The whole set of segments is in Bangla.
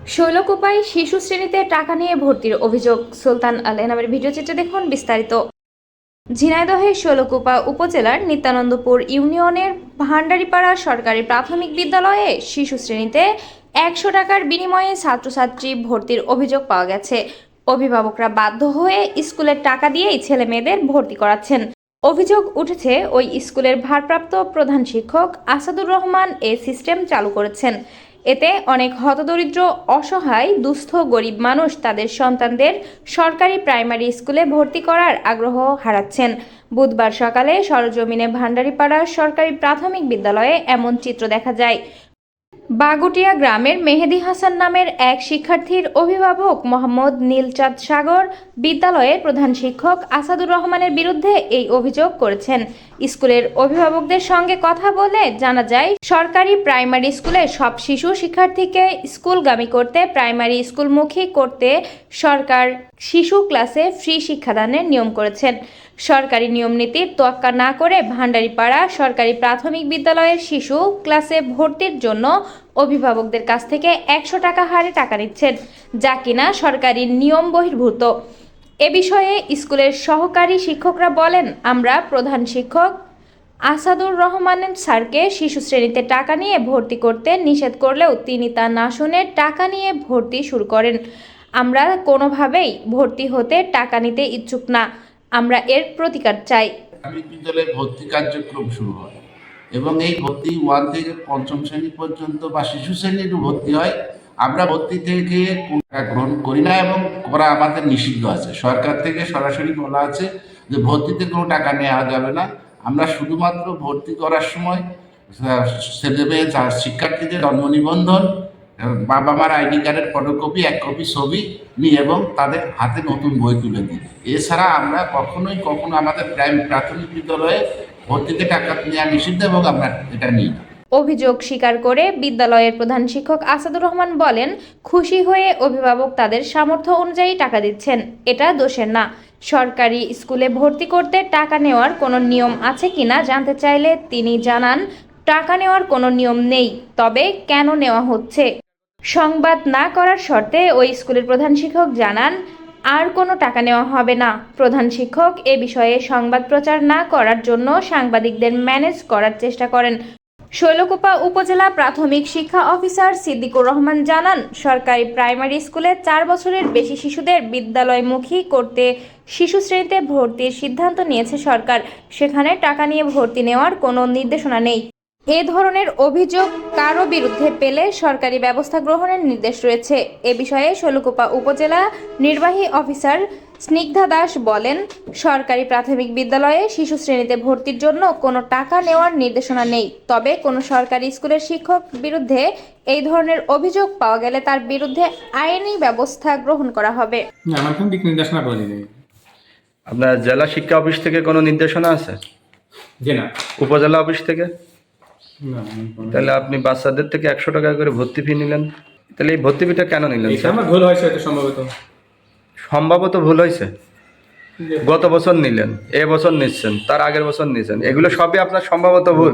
শৈলকুপায় শিশু শ্রেণীতে টাকা নিয়ে ভর্তির অভিযোগ সুলতান আল নামের ভিডিও চিত্রে দেখুন বিস্তারিত। ঝিনাইদহের শৈলকুপা উপজেলার নিত্যানন্দপুর ইউনিয়নের ভান্ডারিপাড়া সরকারি প্রাথমিক বিদ্যালয়ে শিশু শ্রেণীতে একশো টাকার বিনিময়ে ছাত্রছাত্রী ভর্তির অভিযোগ পাওয়া গেছে। অভিভাবকরা বাধ্য হয়ে স্কুলের টাকা দিয়েই ছেলে মেয়েদের ভর্তি করাচ্ছেন। অভিযোগ উঠেছে, ওই স্কুলের ভারপ্রাপ্ত প্রধান শিক্ষক আসাদুর রহমান এ সিস্টেম চালু করেছেন। এতে অনেক হতদরিদ্র, অসহায়, দুস্থ, গরিব মানুষ তাদের সন্তানদের সরকারি প্রাইমারি স্কুলে ভর্তি করার আগ্রহ হারাচ্ছেন। বুধবার সকালে সরজমিনে ভান্ডারিপাড়া সরকারি প্রাথমিক বিদ্যালয়ে এমন চিত্র দেখা যায়। বাগুটিয়া গ্রামের মেহেদি হাসান নামের এক শিক্ষার্থীর অভিভাবক মোহাম্মদ নীলচাঁদ সাগর বিদ্যালয়ের প্রধান শিক্ষক আসাদুর রহমানের বিরুদ্ধে এই অভিযোগ করেছেন। স্কুলের অভিভাবকদের সঙ্গে কথা বলে জানা যায়, সরকারি প্রাইমারি স্কুলে সব শিশু শিক্ষার্থীকে স্কুলগামী করতে প্রাইমারি স্কুলমুখী করতে সরকার শিশু ক্লাসে ফ্রি শিক্ষাদানের নিয়ম করেছেন। সরকারি নিয়ম নীতির তোয়াক্কা না করে ভান্ডারিপাড়া সরকারি প্রাথমিক বিদ্যালয়ের শিশু ক্লাসে ভর্তির জন্য অভিভাবকদের কাছ থেকে একশো টাকা হারে টাকা নিচ্ছেন, যা কিনা সরকারি নিয়ম বহির্ভূত। এ বিষয়ে স্কুলের সহকারী শিক্ষকরা বলেন, আমরা প্রধান শিক্ষক আসাদুর রহমানের স্যারকে শিশু শ্রেণীতে টাকা নিয়ে ভর্তি করতে নিষেধ করলেও তিনি তা না শুনে টাকা নিয়ে ভর্তি শুরু করেন। আমরা কোনোভাবেই ভর্তি হতে টাকা নিতে ইচ্ছুক না। আমরা এর প্রতিকার চাই। বিদ্যালয়ে ভর্তি কার্যক্রম শুরু হয় এবং এই ভর্তি ওয়ান থেকে পঞ্চম শ্রেণি পর্যন্ত বা শিশু শ্রেণির ভর্তি হয়। আমরা ভর্তি থেকে গ্রহণ করি না এবং করা আমাদের নিষিদ্ধ আছে। সরকার থেকে সরাসরি বলা আছে যে ভর্তিতে কোনো টাকা নেওয়া যাবে না। আমরা শুধুমাত্র ভর্তি করার সময় ছেলে মেয়ে শিক্ষার্থীদের জন্ম নিবন্ধন বাবা মার আইডি কার্ডের ফটোকপি, এক কপি ছবি নিই এবং তাদের হাতে নতুন বই তুলে দিই। এছাড়া আমরা কখনোই কখনো আমাদের প্রাইম প্রাথমিক বিদ্যালয়ে ভর্তিতে টাকা নেওয়া নিষিদ্ধ এবং আমরা এটা নিই অভিযোগ স্বীকার করে বিদ্যালয়ের প্রধান শিক্ষক আসাদুর রহমান বলেন, খুশি হয়ে অভিভাবক তাদের সামর্থ্য অনুযায়ী টাকা দিচ্ছেন, এটা দোষের না। সরকারি স্কুলে ভর্তি করতে টাকা নেওয়ার কোনো নিয়ম আছে কিনা জানতে চাইলে তিনি জানান, টাকা নেওয়ার কোনো নিয়ম নেই, তবে কেন নেওয়া হচ্ছে? সংবাদ না করার শর্তে ওই স্কুলের প্রধান শিক্ষক জানান, আর কোনো টাকা নেওয়া হবে না। প্রধান শিক্ষক এ বিষয়ে সংবাদ প্রচার না করার জন্য সাংবাদিকদের ম্যানেজ করার চেষ্টা করেন। শৈলকুপা উপজেলা প্রাথমিক শিক্ষা অফিসার সিদ্দিকুর রহমান জানান, সরকারি প্রাইমারি স্কুলে চার বছরের বেশি শিশুদের বিদ্যালয়মুখী করতে শিশু শ্রেণীতে ভর্তির সিদ্ধান্ত নিয়েছে সরকার। সেখানে টাকা নিয়ে ভর্তি নেওয়ার কোনো নির্দেশনা নেই। এ ধরনের অভিযোগ কারও বিরুদ্ধে পেলে সরকারি ব্যবস্থা গ্রহণের নির্দেশ রয়েছে। এ বিষয়ে শৈলকুপা উপজেলা নির্বাহী অফিসার স্নিগ্ধা দাস বলেন সরকারি প্রাথমিক বিদ্যালয়ে শিশু শ্রেণীতে ভর্তির জন্য কোনো টাকা নেওয়ার নির্দেশনা নেই। তবে কোনো সরকারি স্কুলের শিক্ষক বিরুদ্ধে এই ধরনের অভিযোগ পাওয়া গেলে তার বিরুদ্ধে আইনি ব্যবস্থা গ্রহণ করা হবে। নির্দেশনা আপনার জেলা শিক্ষা অফিস থেকে কোনো নির্দেশনা আছে? না উপজেলা অফিস থেকে? তাহলে আপনি বাচ্চাদের থেকে একশো টাকা করে ভর্তি ফি নিলেন। তাহলে এই ভর্তি ফিটা কেন নিলেন আমার ভুল হয়েছে সম্ভবত। সম্ভবত ভুল হয়েছে। গত বছর নিলেন এ বছর নিচ্ছেন তার আগের বছর নিচ্ছেন। এগুলো সবই আপনার সম্ভবত ভুল।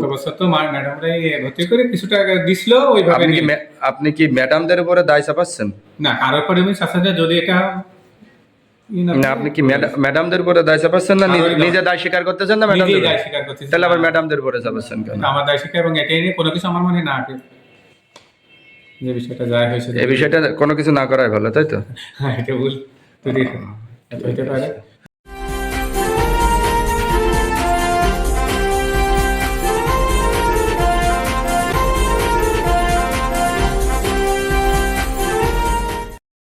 আপনি কি আপনি কি ম্যাডামদের উপরে দায় চাপাচ্ছেন? না কারোর পরে যদি এটা না আপনি কি ম্যাডামদের উপরে দায় চাপাচ্ছেন না? নিজে- দায় স্বীকার করতেছেন না ম্যাডামদের দায়? স্বীকার করতেছেন তাহলে আবার ম্যাডামদের উপরে চাপাচ্ছেন কেন? আমার দায় স্বীকার এবং এটাই নিয়ে কোনো কিছু আমার মনে না আছে যে বিষয়টা যায় হয়েছে এই বিষয়টা কোনো কিছু না করাই ভালো তাই তো? হ্যাঁ এটা ভুল। যদি এটা হইতে পারে।